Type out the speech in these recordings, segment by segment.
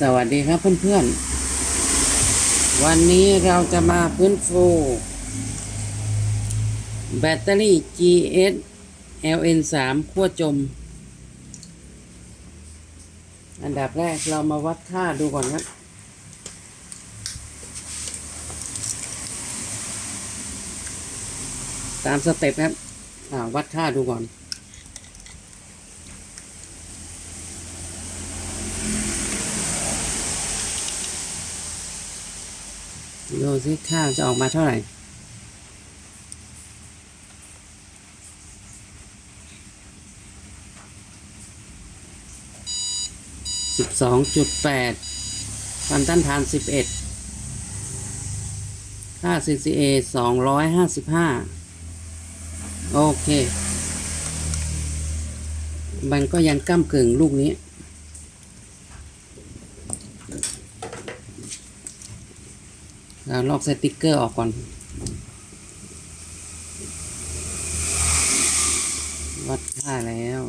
สวัสดีครับเพื่อนๆ วันนี้เราจะมาฟื้นฟูแบตเตอรี่ GS LN3 ขั้วจม อันดับแรกเรามาวัดค่าดูก่อนครับ ตามสเต็ปครับวัดค่าดูก่อน ดูสิค่าจะออกมาเท่าไหร่ สิบสองจุดแปดความต้านทานสิบเอ็ดค่า CCA สองร้อยห้าสิบห้าโอเค มันก็ยังก้ากึ่งลูกนี้ เราลอกสติกเกอร์ออกก่อนวัดค่าแล้ว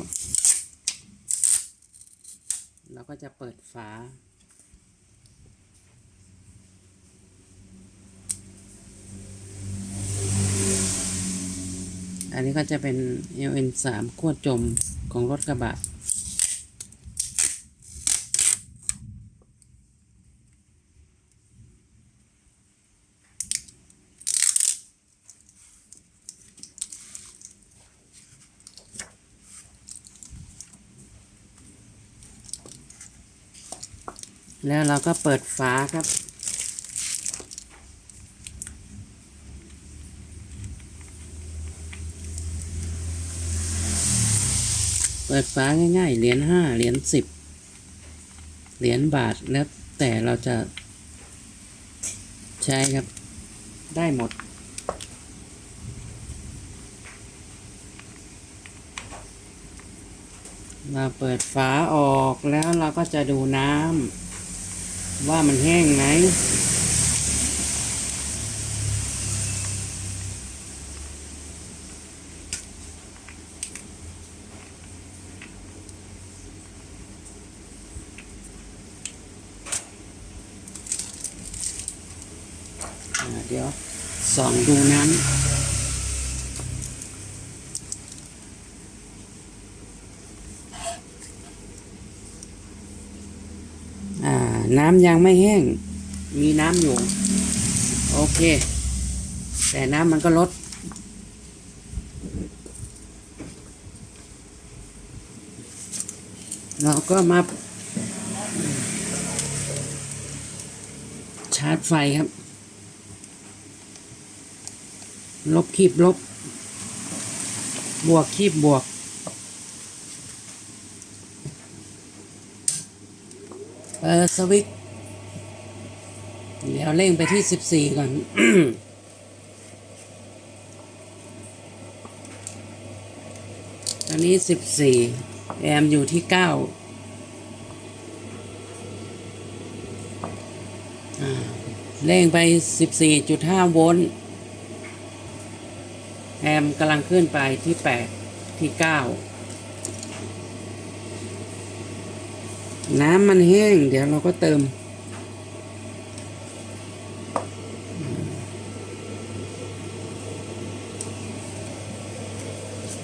เราก็จะเปิดฝา อันนี้ก็จะเป็น LN3 ขั้วจมของรถกระบะ แล้วเราก็เปิดฝาครับ เปิดฝาง่ายๆ เหรียญห้าเหรียญสิบเหรียญบาทแล้วแต่เราจะใช้ครับ ได้หมดเราเปิดฝาออกแล้วเราก็จะดูน้ำ ว่ามันแห้งไหมเดี๋ยวส่องดูน้ำ อ่า น้ำยังไม่แห้ง มีน้ำอยู่ โอเค แต่น้ำมันก็ลด เราก็มาชาร์จไฟครับ ลบคีบลบ บวกคีบบวก เออสวิตเดี๋ยวเร่งไปที่สิบสี่ก่อน ตอนนี้สิบสี่แอมอยู่ที่เก้าเร่งไปสิบสี่จุดห้าโวลต์ แอมกำลังขึ้นไปที่แปดที่เก้า น้ำมันแห้ง เดี๋ยวเราก็เติม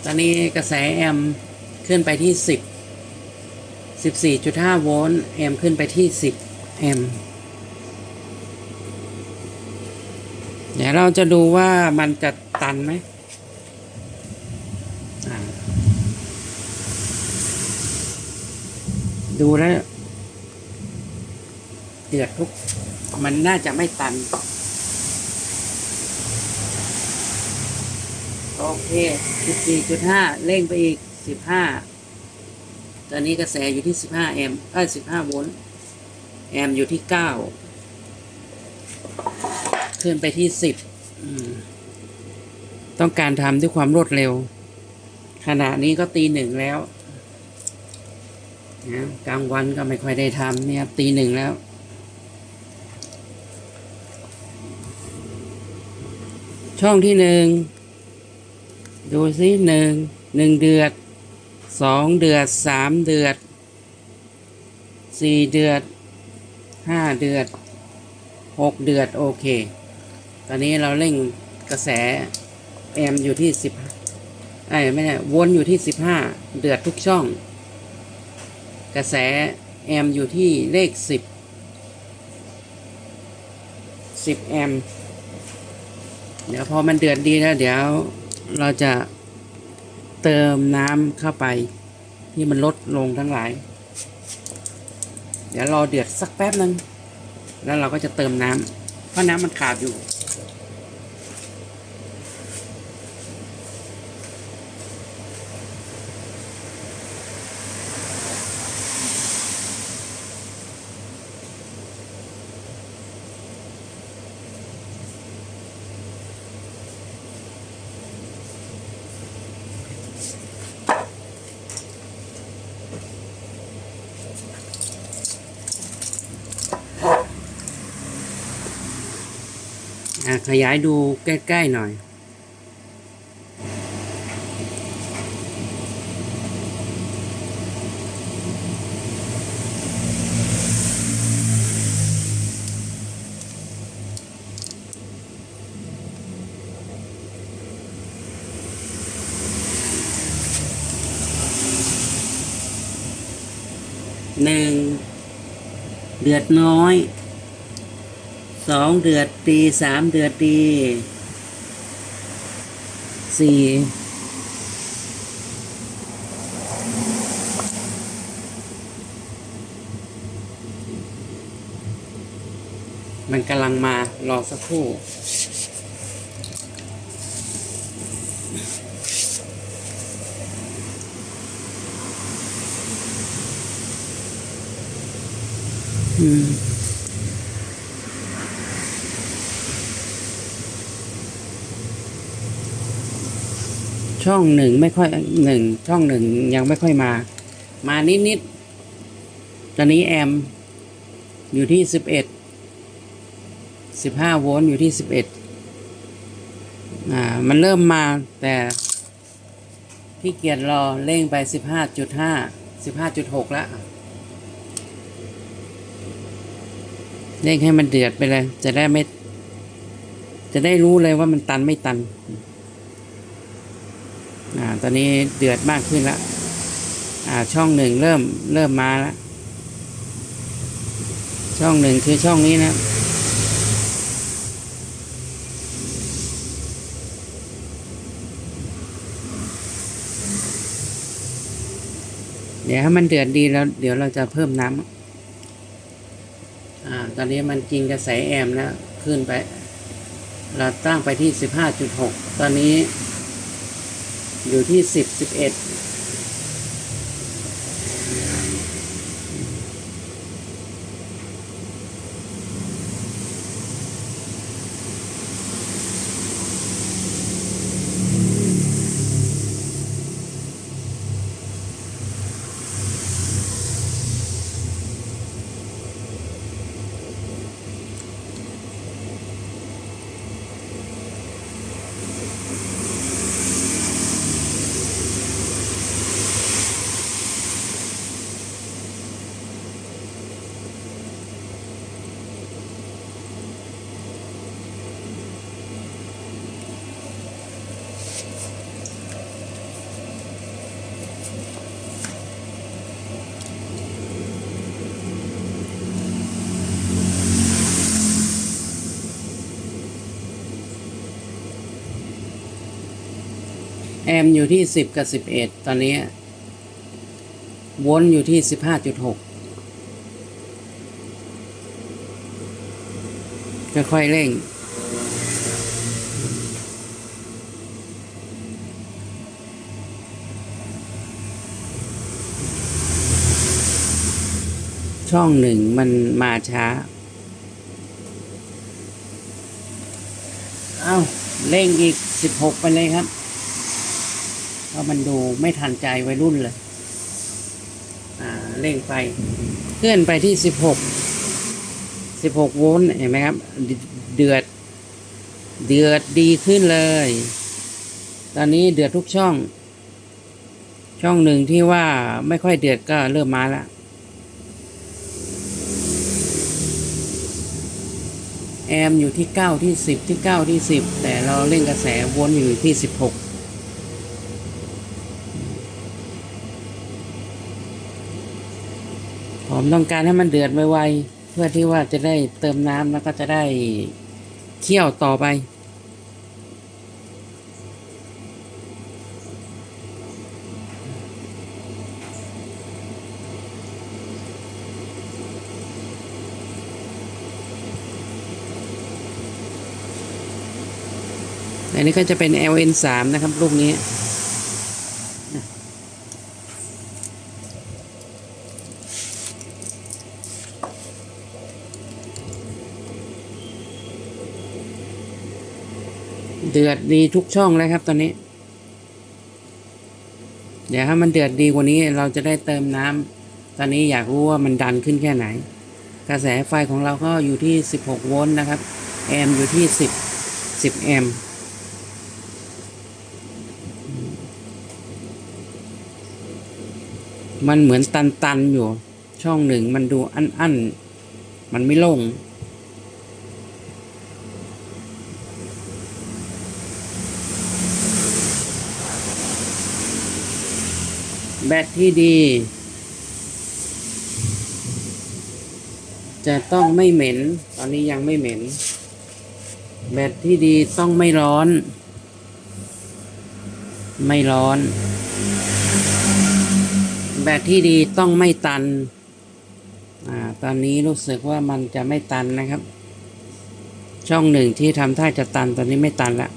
ตอนนี้กระแสแอมขึ้นไปที่สิบสิบสี่จุดห้าโวลต์แอมขึ้นไปที่สิบแอมเดี๋ยวเราจะดูว่ามันจะตันไหมอ่า ดูแล้วเดือดทุก มันน่าจะไม่ตัน โอเค14.5เร่งไปอีก15ตอนนี้กระแสอยู่ที่15แอมป์เอ้ย15โวลต์แอมป์อยู่ที่9ขึ้นไปที่10อืมต้องการทำด้วยความรวดเร็ว ขณะนี้ก็ตีหนึ่งแล้ว นะกลางวันก็ไม่ค่อยได้ทำเนี่ยตีหนึ่งแล้ว ช่องที่หนึ่งดูสิหนึ่งหนึ่งเดือดสองเดือดสามเดือดสี่เดือดห้าเดือดหกเดือดโอเค ตอนนี้เราเร่งกระแสแอมอยู่ที่สิบไอ้ไม่ใช่วนอยู่ที่สิบห้าเดือดทุกช่อง กระแสแอมอยู่ที่เลขสิบสิบแอมป์เดี๋ยวพอมันเดือดดีแล้วเดี๋ยวเราจะเติมน้ำเข้าไปที่มันลดลงทั้งหลาย เดี๋ยวรอเดือดสักแป๊บนึง แล้วเราก็จะเติมน้ำเพราะน้ำมันขาดอยู่ ยายดูใกล้ ๆ หน่อย หนึ่ง เดือดน้อย สองเดือดดีสามเดือดดีสี่มันกำลังมารอสักครู่ อืม ช่องหนึ่งไม่ค่อยหนึ่งช่องหนึ่งยังไม่ค่อยมา มานิดนิดๆตอนนี้แอม อยู่ที่สิบเอ็ดสิบห้าโวลต์อยู่ที่สิบเอ็ดอ่ามันเริ่มมาแต่ที่เกียจรอเร่งไปสิบห้าจุดห้าสิบห้าจุดหกล้วเร่งให้มันเดือดไปเลย จะได้ไม่ จะได้รู้เลยว่ามันตันไม่ตัน อ่าตอนนี้เดือดมากขึ้นล้วอ่าช่องหนึ่งเริ่มเริ่มมาล้วช่องหนึ่งคือช่องนี้นะเดี๋ยวให้มันเดือดดีแล้ว เดี๋ยวเราจะเพิ่มน้ำอ่า ตอนนี้มันกินกระแสแอมแล้ว ขึ้นไป เราตั้งไปที่สิบห้าจุดหกตอนนี้ อยู่ที่สิบสิบเอ็ด แอมอยู่ที่สิบกับสิบเอ็ดตอนนี้วนอยู่ที่สิบห้าจุดหกค่อยๆเร่ง ช่องหนึ่งมันมาช้า เอ้า เร่งอีกสิบหกไปเลยครับ ว่ามันดูไม่ทันใจวัยรุ่นเลย อ่าเร่งไปเคลื่อนไปที่สิบหกสิบหกโวลต์เห็นไหมครับ เดือด เดือดดีขึ้นเลย ตอนนี้เดือดทุกช่อง ช่องหนึ่งที่ว่าไม่ค่อยเดือดก็เริ่มมาแล้วแอมอยู่ที่เก้าที่สิบที่เก้าที่สิบแต่เราเล่งกระแสวนอยู่ที่สิบหก ผมต้องการให้มันเดือดไวๆเพื่อที่ว่าจะได้เติมน้ำแล้วก็จะได้เคี่ยวต่อไป อันนี้ก็จะเป็น LN 3 นะครับลูกนี้ เดือดดีทุกช่องเลยครับตอนนี้ เดี๋ยวถ้ามันเดือดดีกว่านี้เราจะได้เติมน้ำตอนนี้อยากรู้ว่ามันดันขึ้นแค่ไหน กระแสไฟของเราก็อยู่ที่ 16 โวลต์นะครับ แอมอยู่ที่ 10 10 แอมมันเหมือนตันๆอยู่ ช่องหนึ่งมันดูอั้นๆ มันไม่โล่ง แบตที่ดี จะต้องไม่เหม็น ตอนนี้ยังไม่เหม็น แบตที่ดีต้องไม่ร้อน ไม่ร้อน แบตที่ดีต้องไม่ตัน อ่า ตอนนี้รู้สึกว่ามันจะไม่ตันนะครับ ช่องหนึ่งที่ทำท่าจะตันตอนนี้ไม่ตันละ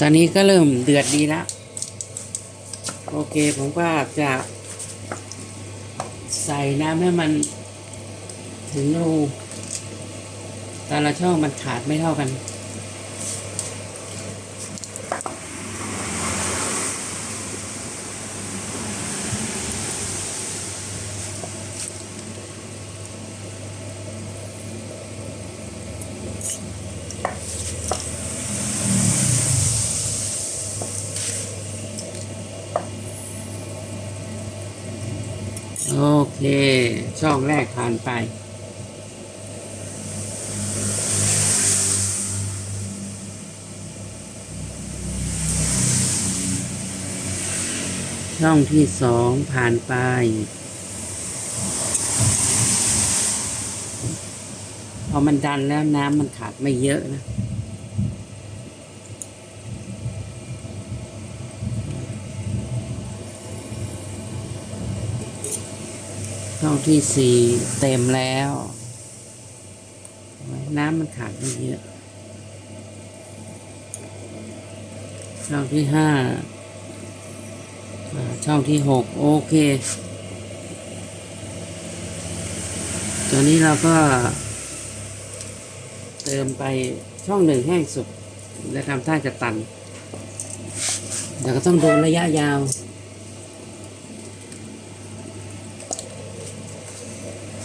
ตอนนี้ก็เริ่มเดือดดีแล้ว โอเคผมก็จะใส่น้ำให้มันถึงรูแต่ละช่องมันขาดไม่เท่ากัน โอเค ช่องแรกผ่านไป ช่องที่สองผ่านไป พอมันดันแล้วน้ำมันขาดไม่เยอะนะ ช่องที่สี่เต็มแล้ว น้ำมันขาดไม่เยอะช่องที่ห้าช่องที่หกโอเค ตัวนี้เราก็ เติมไปช่องหนึ่งแห้งสุด และทำท่าจะตันเดี๋ยวก็ต้องดูระยะยาว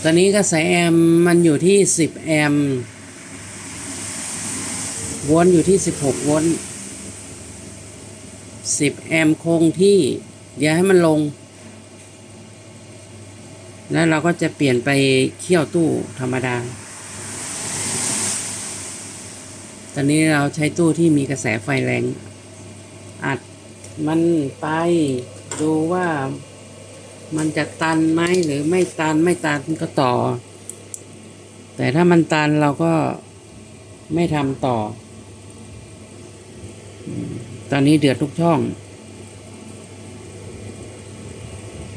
ตอนนี้กระแสแอมมันอยู่ที่ 10 แอมโวลต์อยู่ที่ 16โวลต์10 แอมคงที่ อย่าให้มันลง แล้วเราก็จะเปลี่ยนไปเคี่ยวตู้ธรรมดา ตอนนี้เราใช้ตู้ที่มีกระแสไฟแรง อัดมันไปดูว่า มันจะตันไหมหรือไม่ตันไม่ตันก็ต่อ แต่ถ้ามันตันเราก็ไม่ทำต่ออืมตอนนี้เดือดทุกช่อง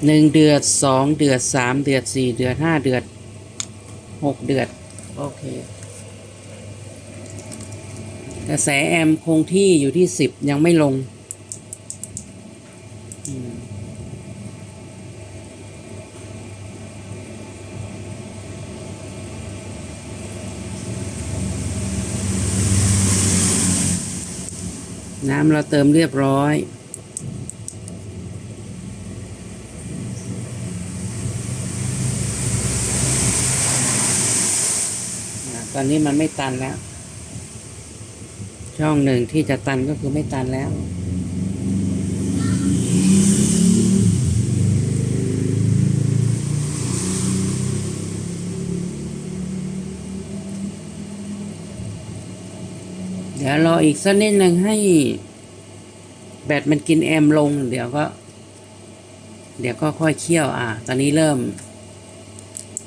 หนึ่งเดือดสองเดือดสามเดือดสี่เดือดห้าเดือดหกเดือด โอเค กระแสแอมป์คงที่อยู่ที่สิบยังไม่ลง น้ำเราเติมเรียบร้อย ตอนนี้มันไม่ตันแล้ว ช่องหนึ่งที่จะตันก็คือไม่ตันแล้ว ยวรออีกสักนิดหนึ่งให้ แบตมันกินแอมลง เดี๋ยวก็ เดี๋ยวก็ค่อยเคี่ยวอะ ตอนนี้เริ่ม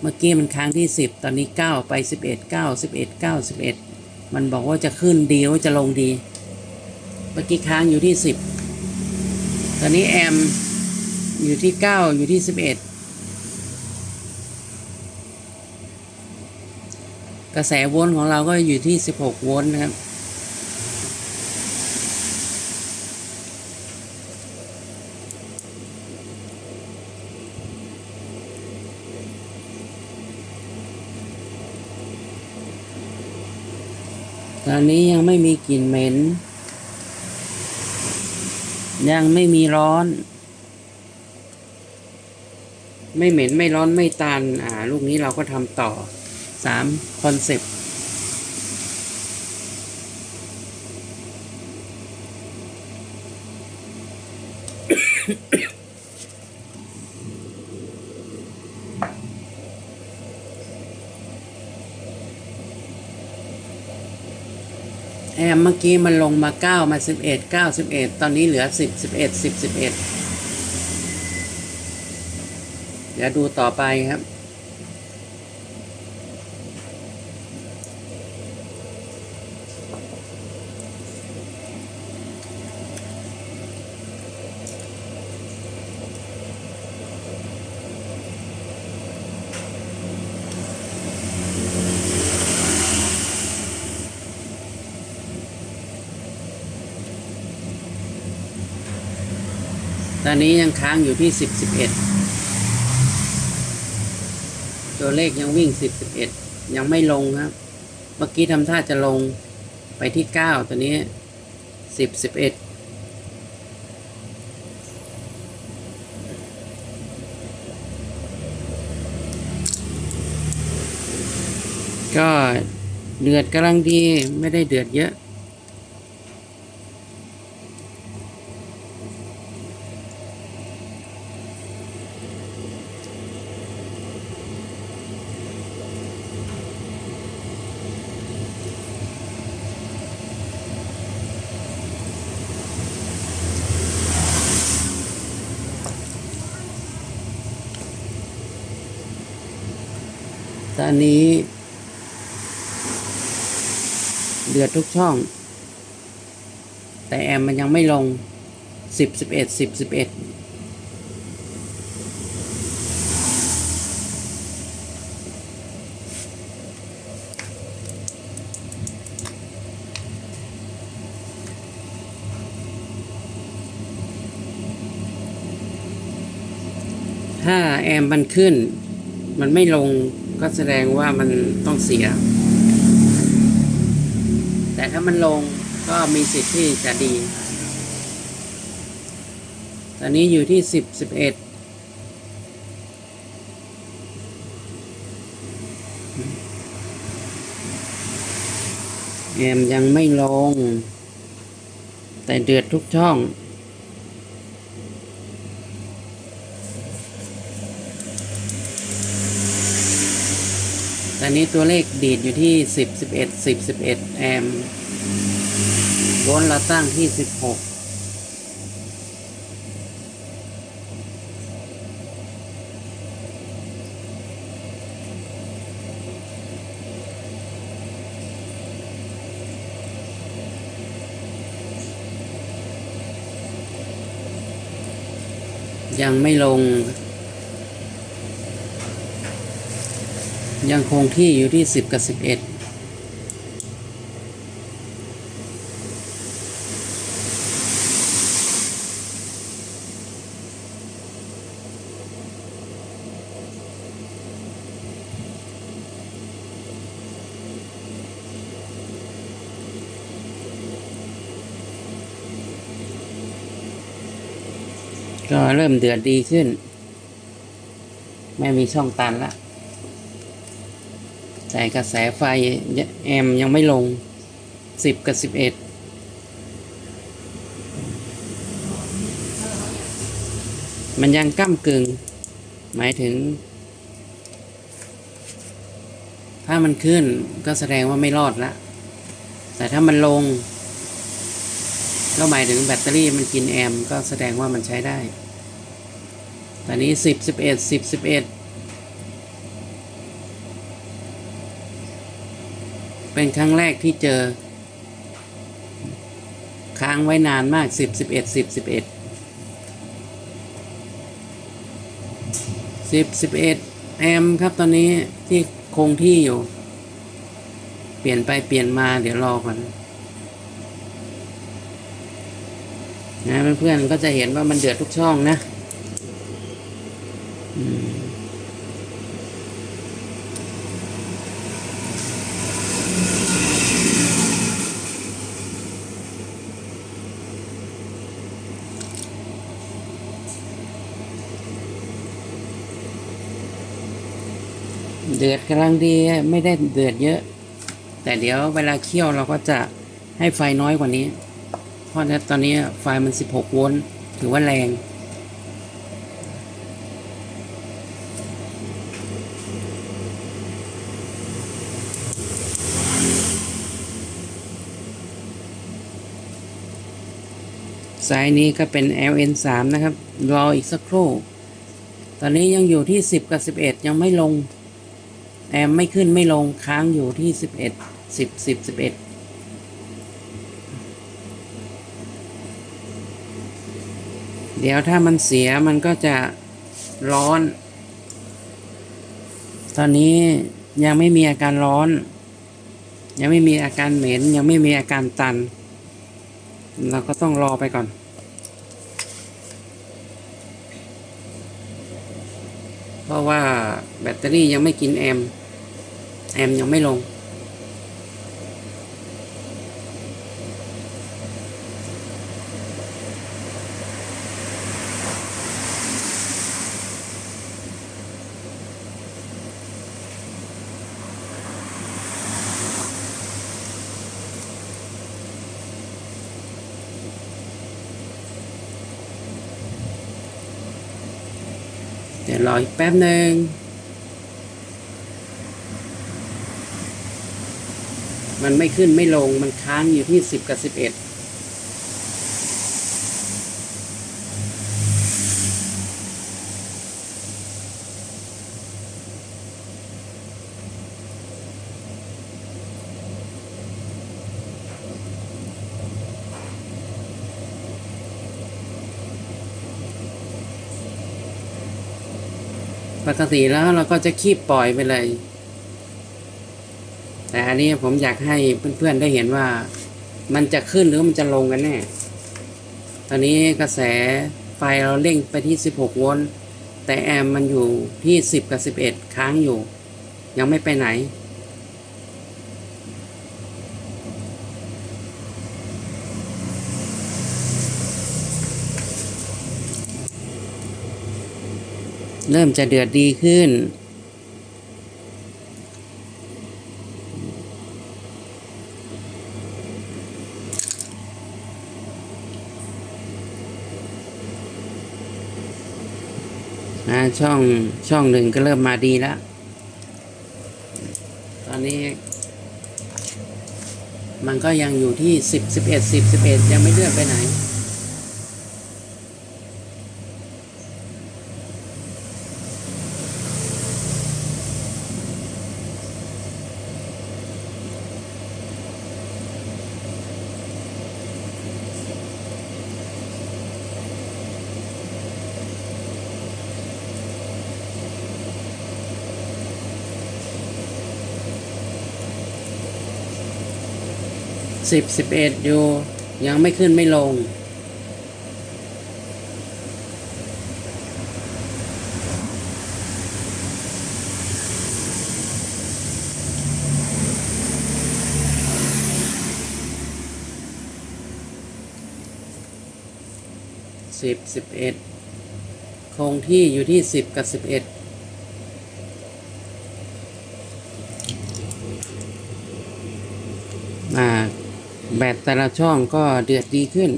เมื่อกี้มันค้างที่สิบตอนนี้เก้าไปสิบเอ็ดเก้าสิบเอ็ดเก้าสิบเอ็ดมันบอกว่าจะขึ้นดีว่าจะลงดี เมื่อกี้ค้างอยู่ที่สิบตอนนี้แอมอยู่ที่เก้าอยู่ที่สิบเอ็ดกระแสโวลต์ของเราก็อยู่ที่สิบหกโวลต์นะครับ ตอนนี้ยังไม่มีกลิ่นเหม็น ยังไม่มีร้อน ไม่เหม็นไม่ร้อนไม่ตัน อ่า ลูกนี้เราก็ทำต่อสามคอนเซปต์ แอมเมื่อกี้มันลงมาเก้ามาสิบเอ็ดเก้าสิบเอ็ดตอนนี้เหลือสิบสิบเอ็ดสิบสิบเอ็ดเดี๋ยวดูต่อไปครับ อนนี้ยังค้างอยู่ที่สิบสิบเอ็ดตัวเลขยังวิ่งสิบสิบเอ็ดยังไม่ลงครับ เมื่อกี้ทำท่าจะลงไปที่เก้าตัวนี้สิบสิบเอ็ดก็เดือดกำลังดีไม่ได้เดือดเยอะ อันนี้ เดือดทุกช่อง แต่แอมมันยังไม่ลงสิบสิบเอ็ดสิบสิบเอ็ดถ้าแอมมันขึ้น มันไม่ลง ก็แสดงว่ามันต้องเสีย แต่ถ้ามันลงก็มีสิทธิ์ที่จะดี ตอนนี้อยู่ที่สิบสิบเอ็ดแอมยังไม่ลง แต่เดือดทุกช่อง ตอนนี้ตัวเลขดีดอยู่ที่สิบสิบเอ็ดสิบสิบเอ็ดแอมป์โวลต์เราตั้งที่สิบหกยังไม่ลง ยังคงที่อยู่ที่สิบกับสิบเอ็ดก็เริ่มเดือดดีขึ้น ไม่มีช่องตันละ แต่กระแสไฟแอมยังไม่ลงสิบกับสิบเอ็ดมันยังก้ากึง่ง หมายถึง ถ้ามันขึ้นก็แสดงว่าไม่รอดละ แต่ถ้ามันลง ก็หมายถึงแบตเตอรี่มันกินแอม ก็แสดงว่ามันใช้ได้ ตอนนี้สิบสิบเอ็ดสิบสิบเอ็ด เป็นครั้งแรกที่เจอ ค้างไว้นานมากสิบสิบเอ็ดสิบสิบเอ็ดสิบสิบเอ็ดแอมครับตอนนี้ที่คงที่อยู่ เปลี่ยนไปเปลี่ยนมาเดี๋ยวรอก่อนนะเพื่อนๆก็จะเห็นว่ามันเดือดทุกช่องนะ อืม เดือดกำลังดีไม่ได้เดือดเยอะ แต่เดี๋ยวเวลาเคี่ยวเราก็จะให้ไฟน้อยกว่านี้ เพราะตอนนี้ไฟมัน 16 โวลต์ถือว่าแรงสายนี้ก็เป็น LN3 นะครับ รออีกสักครู่ ตอนนี้ยังอยู่ที่ 10 กับ 11 ยังไม่ลง แอมไม่ขึ้นไม่ลงค้างอยู่ที่11 10 10 11เดี๋ยวถ้ามันเสียมันก็จะร้อน ตอนนี้ยังไม่มีอาการร้อน ยังไม่มีอาการเหม็น ยังไม่มีอาการตัน เราก็ต้องรอไปก่อน เพราะว่าแบตเตอรี่ยังไม่กินแอม แอมยังไม่ลง รออีกแป๊บหนึ่งมันไม่ขึ้นไม่ลงมันค้างอยู่ที่สิบกับสิบเอ็ด ปกติแล้วเราก็จะคีบปล่อยไปเลย แต่อันนี้ผมอยากให้เพื่อนๆได้เห็นว่า มันจะขึ้นหรือมันจะลงกันแน่ ตอนนี้กระแสไฟเราเร่งไปที่ 16 โวลต์ แต่แอมมันอยู่ที่ 10 กับ 11 ค้างอยู่ ยังไม่ไปไหน เริ่มจะเดือดดีขึ้นอ่าช่องช่องหนึ่งก็เริ่มมาดีแล้ว ตอนนี้ มันก็ยังอยู่ที่สิบสิบเอ็ดสิบสิบเอ็ดยังไม่เลื่อนไปไหน สิบสิบเอ็ดอยู่ ยังไม่ขึ้นไม่ลง สิบสิบเอ็ดคงที่อยู่ที่สิบกับสิบเอ็ดอ่า แบตแต่ละช่องก็เดือดดีขึ้น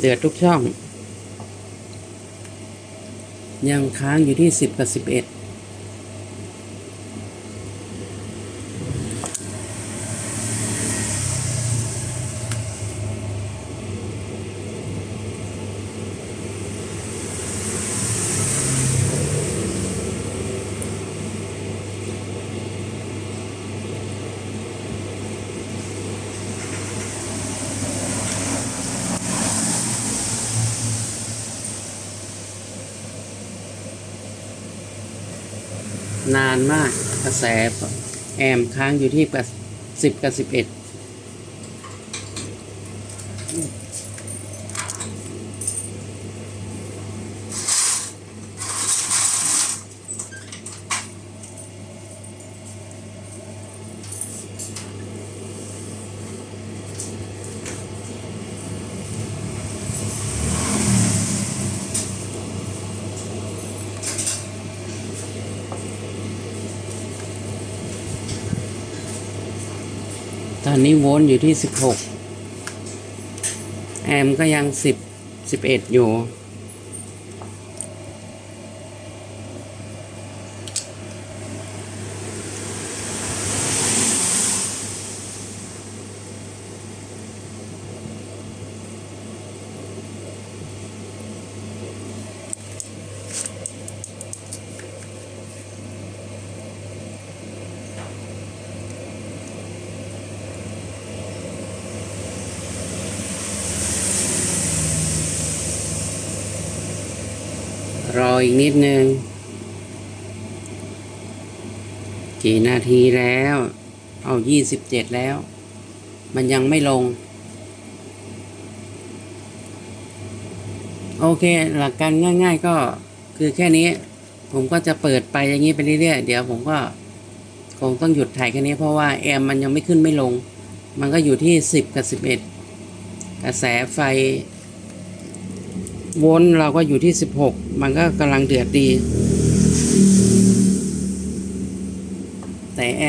เดือดทุกช่อง ยังค้างอยู่ที่ 10 กับ 11 นานมากกระแสแอมค้างอยู่ที่สิบกับสิบเอ็ด ตอนนี้โวลต์อยู่ที่สิบหกแอมก็ยังสิบสิบเอ็ดอยู่ รออีกนิดนึง กี่นา ทีแล้ว เอายี่สิบเจ็ดแล้ว มันยังไม่ลง โอเค หลักการง่าย ๆ ก็คือแค่นี้ ผมก็จะเปิดไปอย่างนี้ไปเรื่อยๆ เดี๋ยวผมก็คงต้องหยุดถ่ายแค่นี้เพราะว่าแอมมันยังไม่ขึ้นไม่ลง มันก็อยู่ที่สิบกับสิบเอ็ดกระแสไฟวลต์เราก็อยู่ที่สิบหกมันก็กำลังเดือดดี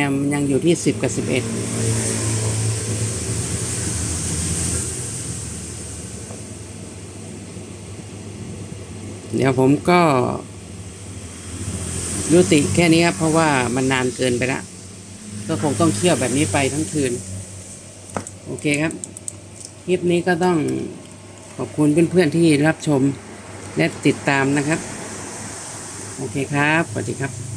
มยังอยู่ที่สิบกับสิบเอ็ดเดี๋ยวผมก็ ยุติแค่นี้ครับ เพราะว่ามันนานเกินไปละก็คงต้องเคี่ยวแบบนี้ไปทั้งคืน โอเคครับ คลิปนี้ก็ต้องขอบคุณเพื่อนๆที่รับชมและติดตามนะครับ โอเคครับ สวัสดีครับ